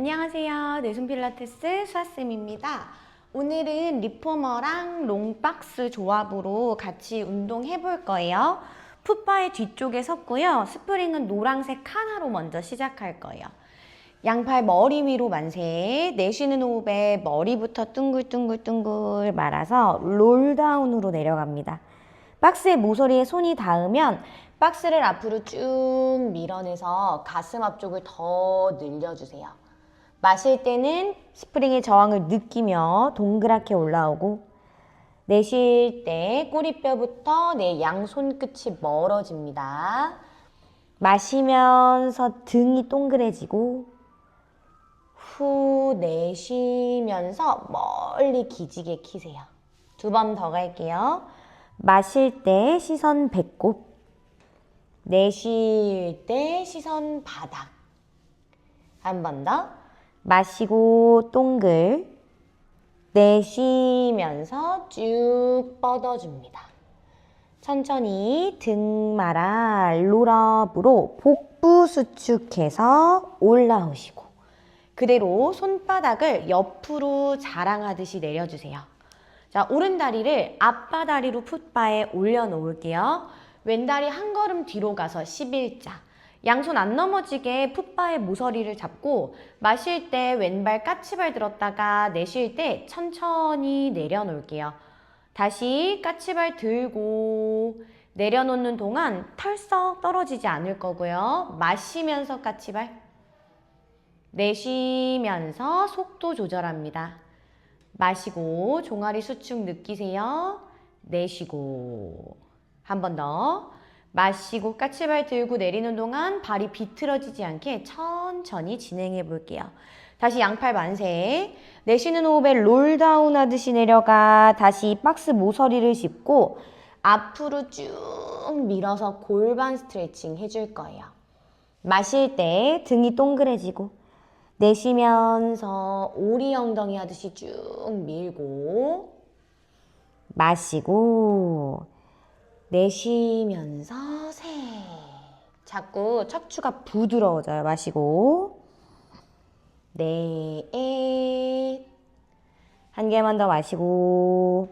안녕하세요. 내손 필라테스 수아쌤입니다. 오늘은 리포머랑 롱박스 조합으로 같이 운동해 볼 거예요. 풋바의 뒤쪽에 섰고요. 스프링은 노란색 하나로 먼저 시작할 거예요. 양팔 머리 위로 만세. 내쉬는 호흡에 머리부터 둥글둥글둥글 말아서 롤다운으로 내려갑니다. 박스의 모서리에 손이 닿으면 박스를 앞으로 쭉 밀어내서 가슴 앞쪽을 더 늘려주세요. 마실 때는 스프링의 저항을 느끼며 동그랗게 올라오고 내쉴 때 꼬리뼈부터 내 양손 끝이 멀어집니다. 마시면서 등이 동그래지고 후 내쉬면서 멀리 기지개 키세요. 두 번 더 갈게요. 마실 때 시선 배꼽, 내쉴 때 시선 바닥. 한 번 더. 마시고 동글, 내쉬면서 쭉 뻗어줍니다. 천천히 등 말아 롤업으로 복부 수축해서 올라오시고 그대로 손바닥을 옆으로 자랑하듯이 내려주세요. 자, 오른 다리를 앞바다리로 풋바에 올려놓을게요. 왼 다리 한 걸음 뒤로 가서 11자. 양손 안 넘어지게 풋바의 모서리를 잡고 마실 때 왼발 까치발 들었다가 내쉴 때 천천히 내려놓을게요. 다시 까치발 들고 내려놓는 동안 털썩 떨어지지 않을 거고요. 마시면서 까치발. 내쉬면서 속도 조절합니다. 마시고 종아리 수축 느끼세요. 내쉬고 한 번 더. 마시고 까치발 들고 내리는 동안 발이 비틀어지지 않게 천천히 진행해 볼게요. 다시 양팔 만세. 내쉬는 호흡에 롤다운 하듯이 내려가 다시 박스 모서리를 짚고 앞으로 쭉 밀어서 골반 스트레칭 해줄 거예요. 마실 때 등이 동그래지고 내쉬면서 오리 엉덩이 하듯이 쭉 밀고 마시고 내쉬면서 세. 자꾸 척추가 부드러워져요. 마시고 넷. 한 개만 더 마시고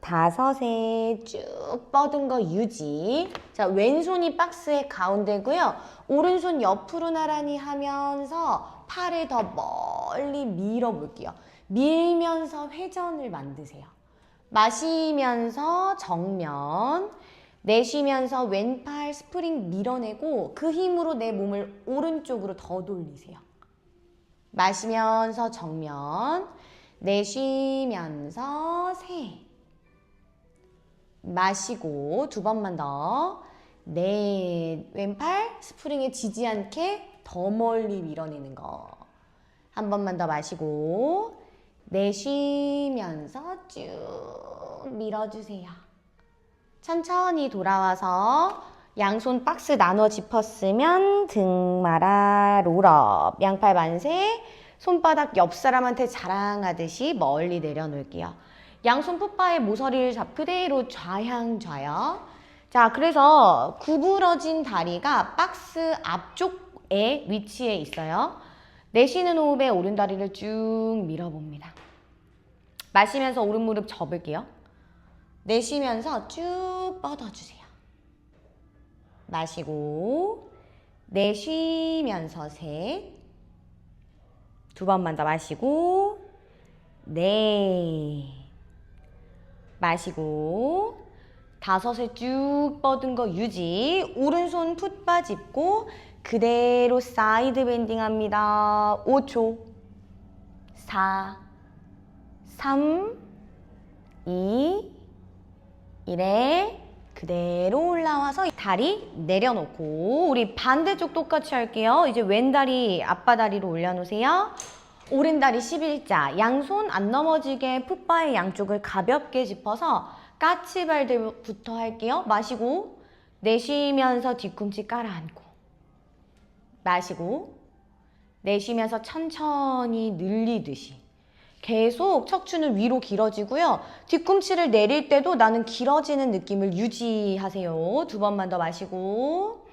다섯에 쭉 뻗은 거 유지. 자, 왼손이 박스의 가운데고요. 오른손 옆으로 나란히 하면서 팔을 더 멀리 밀어 볼게요. 밀면서 회전을 만드세요. 마시면서 정면, 내쉬면서 왼팔 스프링 밀어내고 그 힘으로 내 몸을 오른쪽으로 더 돌리세요. 마시면서 정면, 내쉬면서 세. 마시고 두 번만 더. 넷. 왼팔 스프링에 지지 않게 더 멀리 밀어내는 거. 한 번만 더 마시고 내쉬면서 쭉 밀어주세요. 천천히 돌아와서 양손 박스 나눠 짚었으면 등 말아 롤업 양팔 만세 손바닥 옆 사람한테 자랑하듯이 멀리 내려놓을게요. 양손 풋바의 모서리를 잡 그대로 좌향 좌여. 자, 그래서 구부러진 다리가 박스 앞쪽에 위치해 있어요. 내쉬는 호흡에 오른 다리를 쭉 밀어봅니다. 마시면서 오른 무릎 접을게요. 내쉬면서 쭉 뻗어주세요. 마시고 내쉬면서 셋. 두 번만 더 마시고 네. 마시고 다섯에 쭉 뻗은 거 유지. 오른손 풋바 짚고 그대로 사이드 밴딩 합니다. 5초. 4 3 2 1에 그대로 올라와서 다리 내려놓고 우리 반대쪽 똑같이 할게요. 이제 왼다리 앞바다리로 올려놓으세요. 오른다리 11자 양손 안 넘어지게 풋바의 양쪽을 가볍게 짚어서 까치발들부터 할게요. 마시고 내쉬면서 뒤꿈치 깔아앉고 마시고 내쉬면서 천천히 늘리듯이 계속 척추는 위로 길어지고요. 뒤꿈치를 내릴 때도 나는 길어지는 느낌을 유지하세요. 두 번만 더 마시고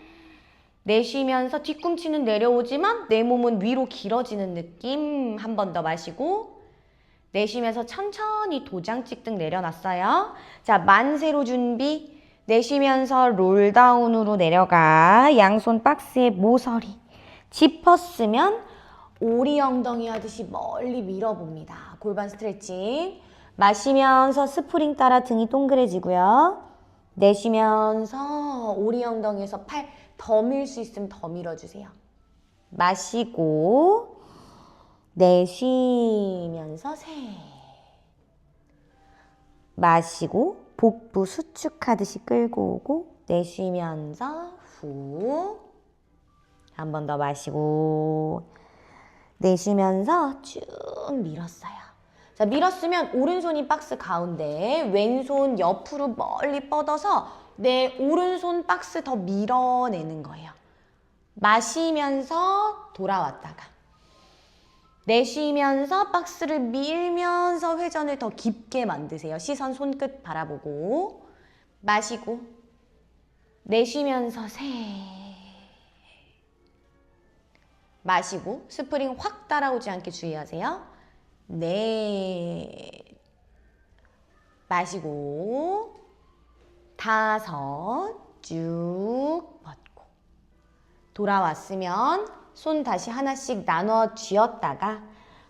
내쉬면서 뒤꿈치는 내려오지만 내 몸은 위로 길어지는 느낌. 한 번 더 마시고 내쉬면서 천천히 도장 찍듯 내려놨어요. 자, 만세로 준비. 내쉬면서 롤다운으로 내려가. 양손 박스에 모서리. 짚었으면 오리 엉덩이 하듯이 멀리 밀어봅니다. 골반 스트레칭. 마시면서 스프링 따라 등이 동그래지고요. 내쉬면서 오리 엉덩이에서 팔 더 밀 수 있으면 더 밀어주세요. 마시고 내쉬면서 셋. 마시고 복부 수축하듯이 끌고 오고 내쉬면서 후. 한 번 더 마시고 내쉬면서 쭉 밀었어요. 자, 밀었으면 오른손이 박스 가운데, 왼손 옆으로 멀리 뻗어서 내 오른손 박스 더 밀어내는 거예요. 마시면서 돌아왔다가 내쉬면서 박스를 밀면서 회전을 더 깊게 만드세요. 시선 손끝 바라보고 마시고 내쉬면서 세 마시고 스프링 확 따라오지 않게 주의하세요. 네. 마시고 다섯 쭉 뻗고. 돌아왔으면 손 다시 하나씩 나눠 쥐었다가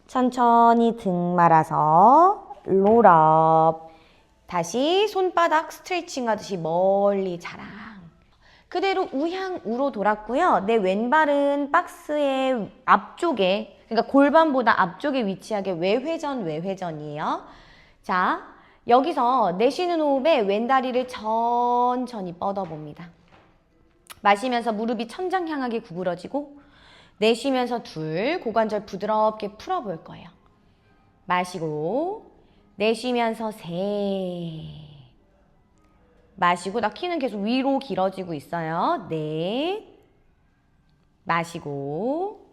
천천히 등 말아서 롤업. 다시 손바닥 스트레칭 하듯이 멀리 자랑 그대로 우향우로 돌았고요. 내 왼발은 박스의 앞쪽에 그러니까 골반보다 앞쪽에 위치하게 외회전 외회전이에요. 자 여기서 내쉬는 호흡에 왼다리를 천천히 뻗어봅니다. 마시면서 무릎이 천장 향하게 구부러지고 내쉬면서 둘 고관절 부드럽게 풀어볼 거예요. 마시고 내쉬면서 셋 마시고 나 키는 계속 위로 길어지고 있어요. 넷 마시고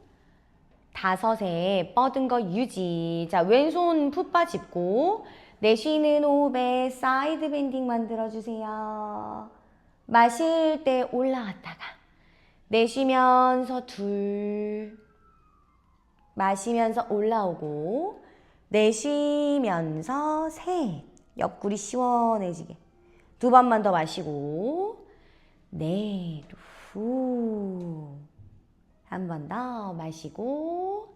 다섯에 뻗은 거 유지. 자 왼손 풋바 짚고 내쉬는 호흡에 사이드 밴딩 만들어 주세요. 마실 때 올라갔다가 내쉬면서 둘 마시면서 올라오고 내쉬면서 셋 옆구리 시원해지게 두 번만 더 마시고 넷후한 번 더 마시고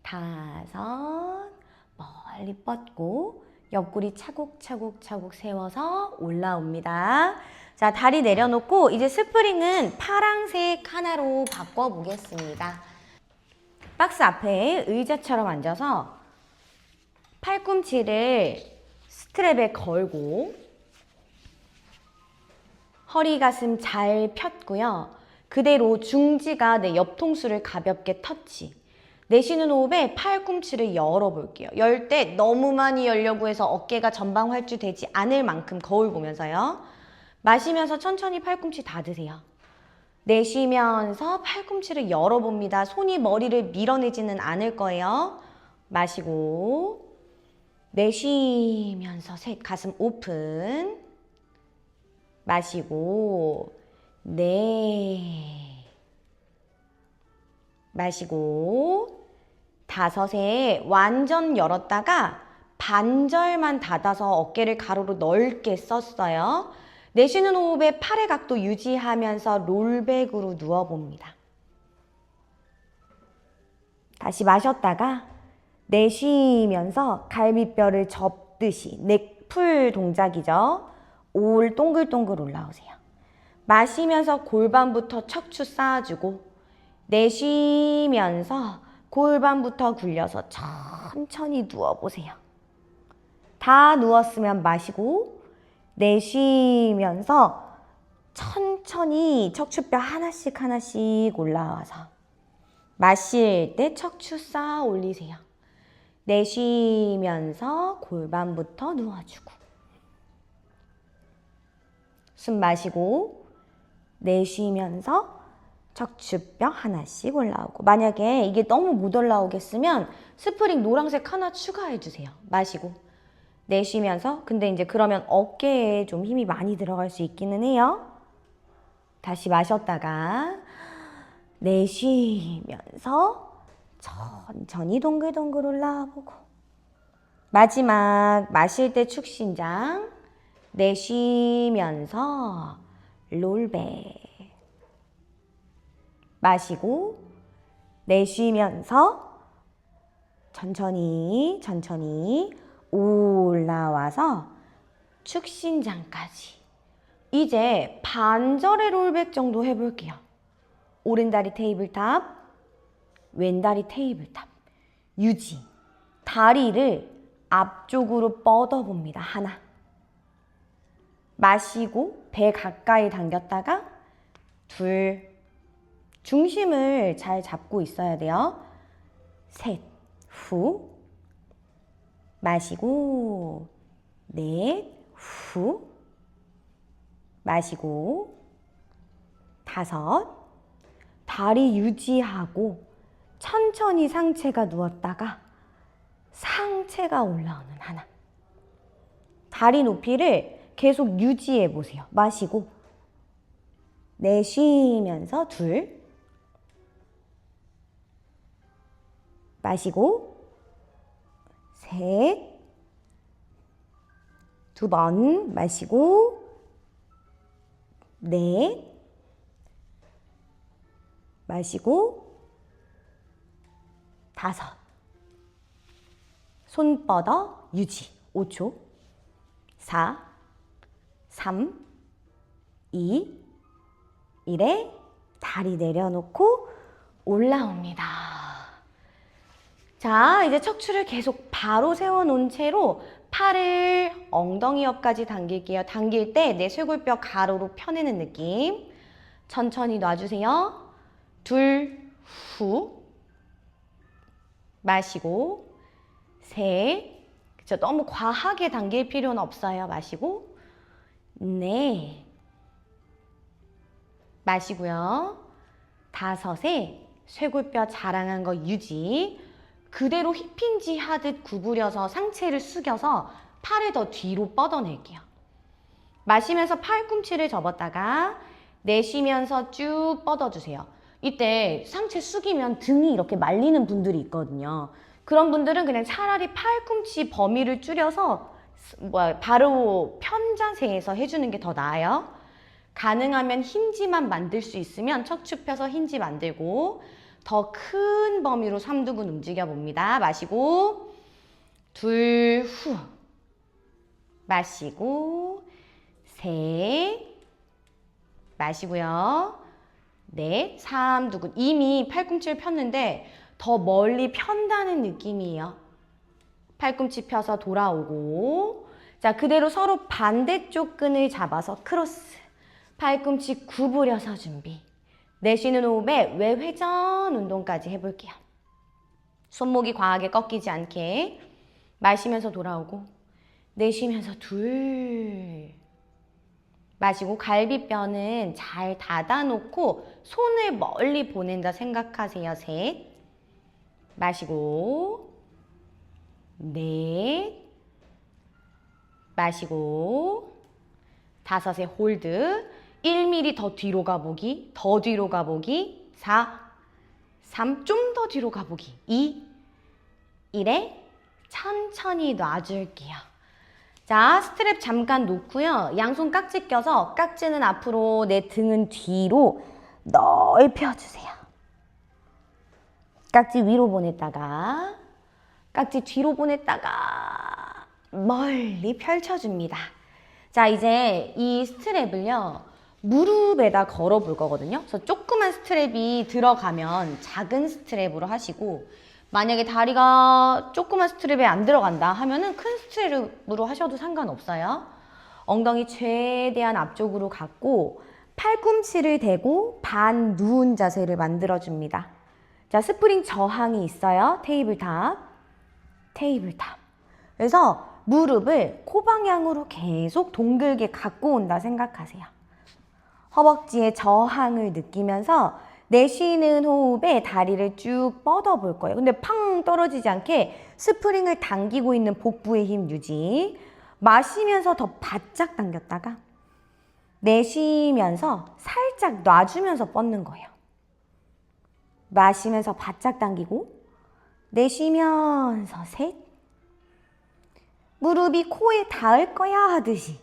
다섯 멀리 뻗고 옆구리 차곡차곡 차곡 세워서 올라옵니다. 자, 다리 내려놓고 이제 스프링은 파랑색 하나로 바꿔보겠습니다. 박스 앞에 의자처럼 앉아서 팔꿈치를 스트랩에 걸고 허리 가슴 잘 폈고요. 그대로 중지가 내 옆통수를 가볍게 터치. 내쉬는 호흡에 팔꿈치를 열어볼게요. 열 때 너무 많이 열려고 해서 어깨가 전방 활주되지 않을 만큼 거울 보면서요. 마시면서 천천히 팔꿈치 닫으세요. 내쉬면서 팔꿈치를 열어봅니다. 손이 머리를 밀어내지는 않을 거예요. 마시고 내쉬면서 셋 가슴 오픈 마시고 네 마시고 다섯에 완전 열었다가 반절만 닫아서 어깨를 가로로 넓게 썼어요. 내쉬는 호흡에 팔의 각도 유지하면서 롤백으로 누워봅니다. 다시 마셨다가 내쉬면서 갈비뼈를 접듯이 넥풀 동작이죠. 올 동글동글 올라오세요. 마시면서 골반부터 척추 쌓아주고 내쉬면서 골반부터 굴려서 천천히 누워보세요. 다 누웠으면 마시고 내쉬면서 천천히 척추뼈 하나씩 하나씩 올라와서 마실 때 척추 쌓아 올리세요. 내쉬면서 골반부터 누워주고 숨 마시고 내쉬면서 척추뼈 하나씩 올라오고 만약에 이게 너무 못 올라오겠으면 스프링 노란색 하나 추가해 주세요. 마시고 내쉬면서 근데 이제 그러면 어깨에 좀 힘이 많이 들어갈 수 있기는 해요. 다시 마셨다가 내쉬면서 천천히 동글동글 올라보고 마지막 마실 때 축신장 내쉬면서 롤백 마시고 내쉬면서 천천히 천천히 올라와서 축신장까지 이제 반절의 롤백 정도 해볼게요. 오른다리 테이블탑, 왼다리 테이블탑. 유지. 다리를 앞쪽으로 뻗어봅니다. 하나. 마시고 배 가까이 당겼다가 둘. 중심을 잘 잡고 있어야 돼요. 셋. 후. 마시고 넷. 후. 마시고 다섯. 다리 유지하고 천천히 상체가 누웠다가 상체가 올라오는 하나. 다리 높이를 계속 유지해 보세요. 마시고 내쉬면서 둘. 마시고 셋. 두 번 마시고 넷. 마시고 다섯. 손 뻗어 유지 5초. 4, 3, 2, 1에 다리 내려놓고 올라옵니다. 자, 이제 척추를 계속 바로 세워놓은 채로 팔을 엉덩이 옆까지 당길게요. 당길 때 내 쇄골뼈 가로로 펴내는 느낌. 천천히 놔주세요. 둘, 후. 마시고, 셋. 그쵸? 너무 과하게 당길 필요는 없어요. 마시고, 네. 마시고요. 다섯에 쇄골뼈 자랑한 거 유지. 그대로 힙힌지 하듯 구부려서 상체를 숙여서 팔을 더 뒤로 뻗어낼게요. 마시면서 팔꿈치를 접었다가 내쉬면서 쭉 뻗어주세요. 이때 상체 숙이면 등이 이렇게 말리는 분들이 있거든요. 그런 분들은 그냥 차라리 팔꿈치 범위를 줄여서 뭐야 바로 편자세에서 해주는 게 더 나아요. 가능하면 힌지만 만들 수 있으면 척추 펴서 힌지 만들고 더 큰 범위로 삼두근 움직여 봅니다. 마시고 둘 후. 마시고 셋. 마시고요. 넷, 삼두근. 이미 팔꿈치를 폈는데 더 멀리 편다는 느낌이에요. 팔꿈치 펴서 돌아오고 자 그대로 서로 반대쪽 끈을 잡아서 크로스 팔꿈치 구부려서 준비. 내쉬는 호흡에 외회전 운동까지 해볼게요. 손목이 과하게 꺾이지 않게 마시면서 돌아오고 내쉬면서 둘. 마시고 갈비뼈는 잘 닫아놓고 손을 멀리 보낸다 생각하세요. 셋. 마시고 넷. 마시고 다섯에 홀드. 1mm 더 뒤로 가보기 더 뒤로 가보기. 4 3 좀 더 뒤로 가보기. 2 1에 천천히 놔줄게요. 자 스트랩 잠깐 놓고요. 양손 깍지 껴서 깍지는 앞으로 내 등은 뒤로 넓혀주세요. 깍지 위로 보냈다가 깍지 뒤로 보냈다가 멀리 펼쳐줍니다. 자, 이제 이 스트랩을요, 무릎에다 걸어 볼 거거든요. 그래서 조그만 스트랩이 들어가면 작은 스트랩으로 하시고, 만약에 다리가 조그만 스트랩에 안 들어간다 하면은 큰 스트랩으로 하셔도 상관없어요. 엉덩이 최대한 앞쪽으로 갖고, 팔꿈치를 대고 반 누운 자세를 만들어줍니다. 자, 스프링 저항이 있어요. 테이블탑. 테이블탑. 그래서 무릎을 코 방향으로 계속 동글게 갖고 온다 생각하세요. 허벅지의 저항을 느끼면서 내쉬는 호흡에 다리를 쭉 뻗어 볼 거예요. 근데 팡 떨어지지 않게 스프링을 당기고 있는 복부의 힘 유지. 마시면서 더 바짝 당겼다가 내쉬면서 살짝 놔주면서 뻗는 거예요. 마시면서 바짝 당기고 내쉬면서 셋 무릎이 코에 닿을 거야 하듯이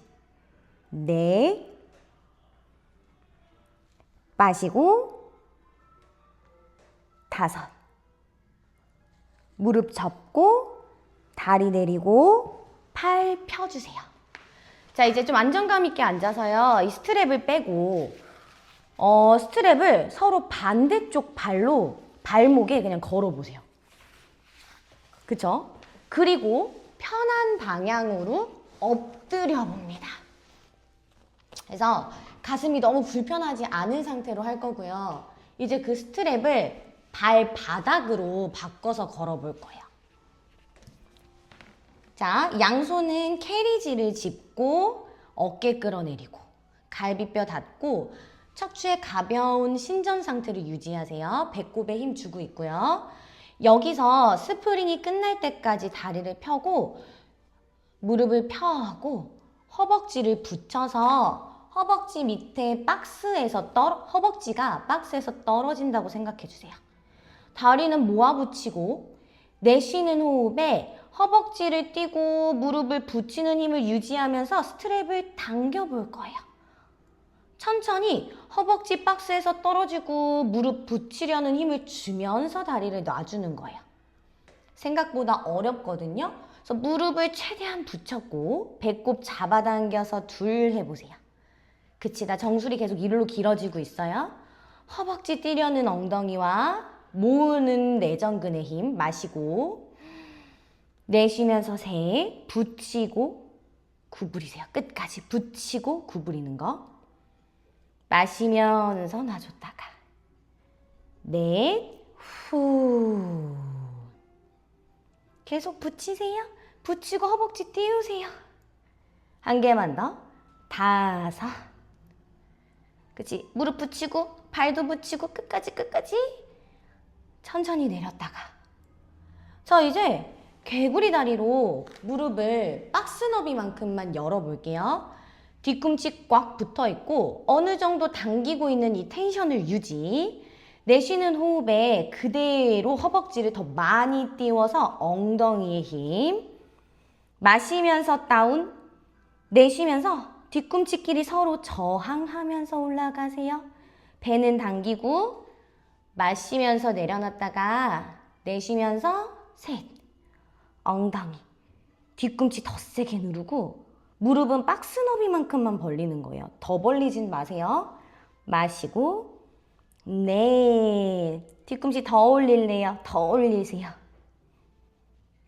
넷 마시고 다섯 무릎 접고 다리 내리고 팔 펴주세요. 자 이제 좀 안정감 있게 앉아서요. 이 스트랩을 빼고 어, 스트랩을 서로 반대쪽 발로 발목에 그냥 걸어 보세요. 그쵸? 그리고 편한 방향으로 엎드려 봅니다. 그래서 가슴이 너무 불편하지 않은 상태로 할 거고요. 이제 그 스트랩을 발바닥으로 바꿔서 걸어 볼 거예요. 자, 양손은 캐리지를 짚고 어깨 끌어내리고 갈비뼈 닫고 척추의 가벼운 신전 상태를 유지하세요. 배꼽에 힘 주고 있고요. 여기서 스프링이 끝날 때까지 다리를 펴고 무릎을 펴고 허벅지를 붙여서 허벅지 밑에 박스에서 떨어 허벅지가 박스에서 떨어진다고 생각해 주세요. 다리는 모아 붙이고 내쉬는 호흡에 허벅지를 띄고 무릎을 붙이는 힘을 유지하면서 스트랩을 당겨 볼 거예요. 천천히 허벅지 박스에서 떨어지고 무릎 붙이려는 힘을 주면서 다리를 놔주는 거예요. 생각보다 어렵거든요. 그래서 무릎을 최대한 붙였고 배꼽 잡아당겨서 둘 해보세요. 그치, 나 정수리 계속 이리로 길어지고 있어요. 허벅지 뛰려는 엉덩이와 모으는 내전근의 힘 마시고 내쉬면서 셋 붙이고 구부리세요. 끝까지 붙이고 구부리는 거. 마시면서 놔줬다가 넷, 후 계속 붙이세요. 붙이고 허벅지 띄우세요. 한 개만 더. 다섯. 그치? 무릎 붙이고 발도 붙이고 끝까지 끝까지 천천히 내렸다가 자 이제 개구리 다리로 무릎을 박스 너비만큼만 열어볼게요. 뒤꿈치 꽉 붙어 있고 어느 정도 당기고 있는 이 텐션을 유지. 내쉬는 호흡에 그대로 허벅지를 더 많이 띄워서 엉덩이에 힘. 마시면서 다운. 내쉬면서 뒤꿈치끼리 서로 저항하면서 올라가세요. 배는 당기고 마시면서 내려놨다가 내쉬면서 셋. 엉덩이. 뒤꿈치 더 세게 누르고 무릎은 박스 너비만큼만 벌리는 거예요. 더 벌리진 마세요. 마시고 네. 뒤꿈치 더 올릴래요. 더 올리세요.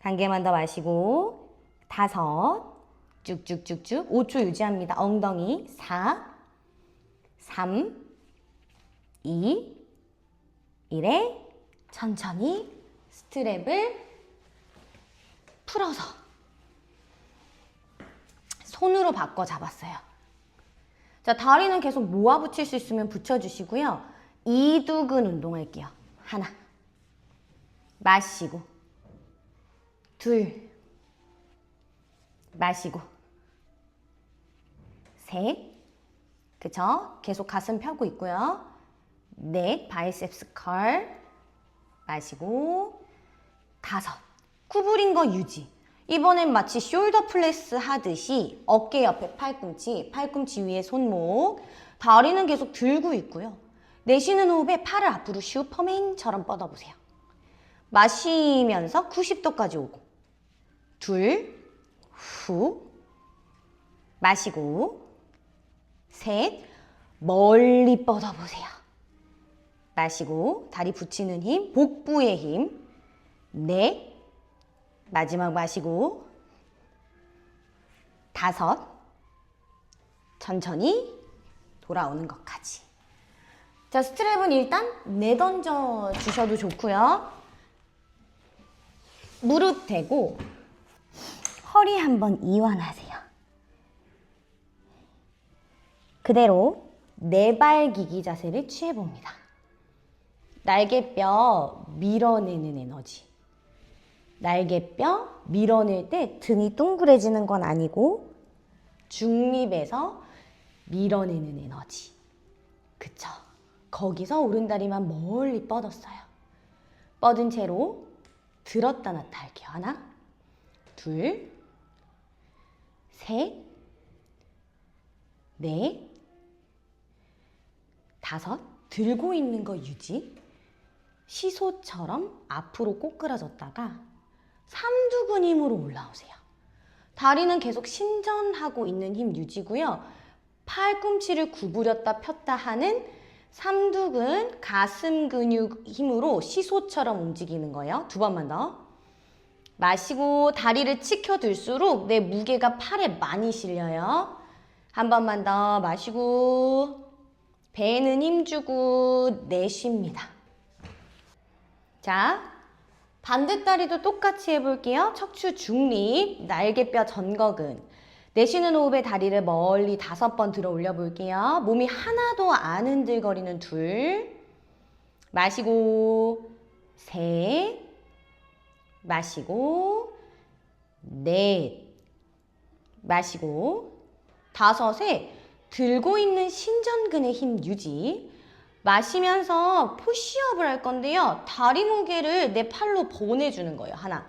한 개만 더 마시고 다섯. 쭉쭉쭉쭉 5초 유지합니다. 엉덩이 4 3 2 1에 천천히 스트랩을 풀어서 손으로 바꿔 잡았어요. 자, 다리는 계속 모아 붙일 수 있으면 붙여주시고요. 이두근 운동할게요. 하나. 마시고. 둘. 마시고. 셋. 그쵸? 계속 가슴 펴고 있고요. 넷. 바이셉스 컬. 마시고. 다섯. 구부린 거 유지. 이번엔 마치 숄더 플레스 하듯이 어깨 옆에 팔꿈치, 팔꿈치 위에 손목, 다리는 계속 들고 있고요. 내쉬는 호흡에 팔을 앞으로 슈퍼맨처럼 뻗어보세요. 마시면서 90도까지 오고 둘, 후, 마시고 셋, 멀리 뻗어보세요. 마시고 다리 붙이는 힘, 복부의 힘, 넷, 마지막 마시고 다섯. 천천히 돌아오는 것까지. 자 스트랩은 일단 내던져 주셔도 좋고요. 무릎 대고 허리 한번 이완하세요. 그대로 네발기기 자세를 취해봅니다. 날개뼈 밀어내는 에너지 날개뼈 밀어낼 때 등이 둥그레지는 건 아니고 중립에서 밀어내는 에너지. 그쵸? 거기서 오른다리만 멀리 뻗었어요. 뻗은 채로 들었다 놨다 할게요. 하나, 둘, 셋, 넷, 다섯. 들고 있는 거 유지. 시소처럼 앞으로 꼬꾸라졌다가 삼두근 힘으로 올라오세요. 다리는 계속 신전하고 있는 힘 유지고요. 팔꿈치를 구부렸다 폈다 하는 삼두근 가슴 근육 힘으로 시소처럼 움직이는 거예요. 두 번만 더. 마시고 다리를 치켜들수록 내 무게가 팔에 많이 실려요. 한 번만 더 마시고 배에는 힘주고 내쉽니다. 자, 반대다리도 똑같이 해볼게요. 척추 중립, 날개뼈 전거근. 내쉬는 호흡에 다리를 멀리 다섯 번 들어 올려 볼게요. 몸이 하나도 안 흔들거리는 둘. 마시고, 셋. 마시고, 넷. 마시고, 다섯에 들고 있는 신전근의 힘 유지. 마시면서 푸시업을 할 건데요. 다리 무게를 내 팔로 보내주는 거예요. 하나.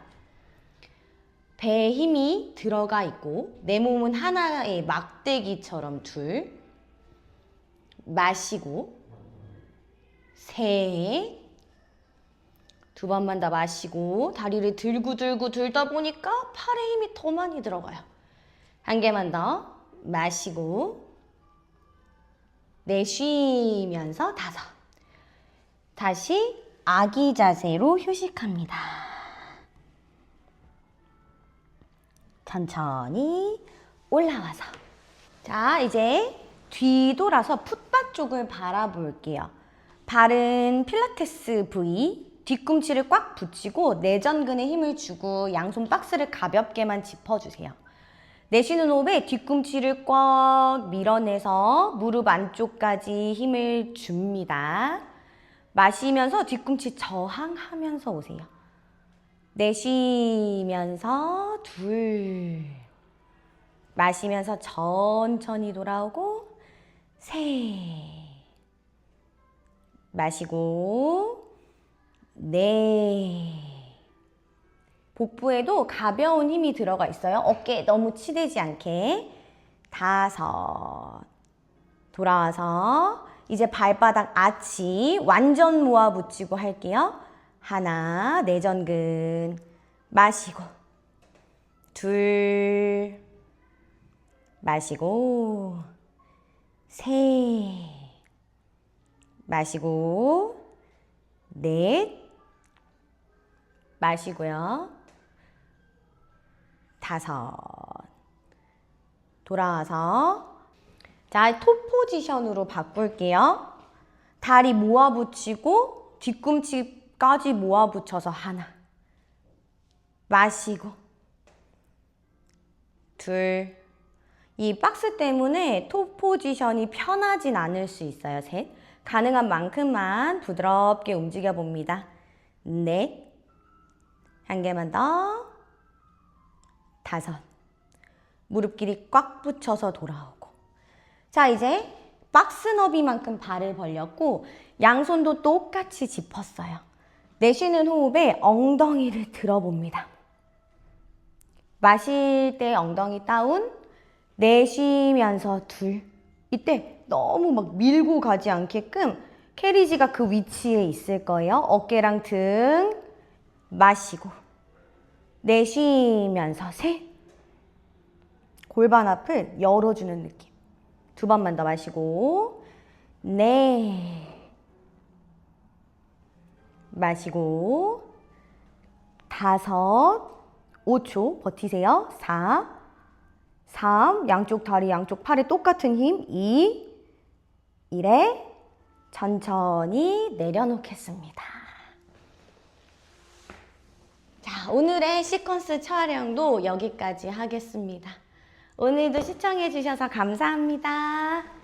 배에 힘이 들어가 있고 내 몸은 하나의 막대기처럼 둘. 마시고 셋. 두 번만 더 마시고 다리를 들고 들고 들다 보니까 팔에 힘이 더 많이 들어가요. 한 개만 더 마시고 내쉬면서 다섯. 다시 아기 자세로 휴식합니다. 천천히 올라와서. 자, 이제 뒤돌아서 풋밭 쪽을 바라볼게요. 발은 필라테스 부위, 뒤꿈치를 꽉 붙이고 내전근에 힘을 주고 양손 박스를 가볍게만 짚어주세요. 내쉬는 호흡에 뒤꿈치를 꽉 밀어내서 무릎 안쪽까지 힘을 줍니다. 마시면서 뒤꿈치 저항하면서 오세요. 내쉬면서 둘. 마시면서 천천히 돌아오고 셋. 마시고 넷. 복부에도 가벼운 힘이 들어가 있어요. 어깨에 너무 치대지 않게. 다섯. 돌아와서 이제 발바닥 아치 완전 모아 붙이고 할게요. 하나, 내전근. 마시고. 둘. 마시고. 셋. 마시고. 넷. 마시고요. 다섯. 돌아와서 자, 톱 포지션으로 바꿀게요. 다리 모아 붙이고 뒤꿈치까지 모아 붙여서 하나. 마시고 둘. 이 박스 때문에 톱 포지션이 편하진 않을 수 있어요. 셋. 가능한 만큼만 부드럽게 움직여 봅니다. 넷. 한 개만 더. 다섯. 무릎 길이 꽉 붙여서 돌아오고. 자, 이제 박스 너비만큼 발을 벌렸고, 양손도 똑같이 짚었어요. 내쉬는 호흡에 엉덩이를 들어봅니다. 마실 때 엉덩이 다운, 내쉬면서 둘. 이때 너무 막 밀고 가지 않게끔 캐리지가 그 위치에 있을 거예요. 어깨랑 등 마시고 내쉬면서 셋. 골반 앞을 열어주는 느낌. 두 번만 더 마시고 네. 마시고 다섯 5초 버티세요. 4 3 양쪽 다리 양쪽 팔에 똑같은 힘 2 1에 천천히 내려놓겠습니다. 자, 오늘의 시퀀스 촬영도 여기까지 하겠습니다. 오늘도 시청해 주셔서 감사합니다.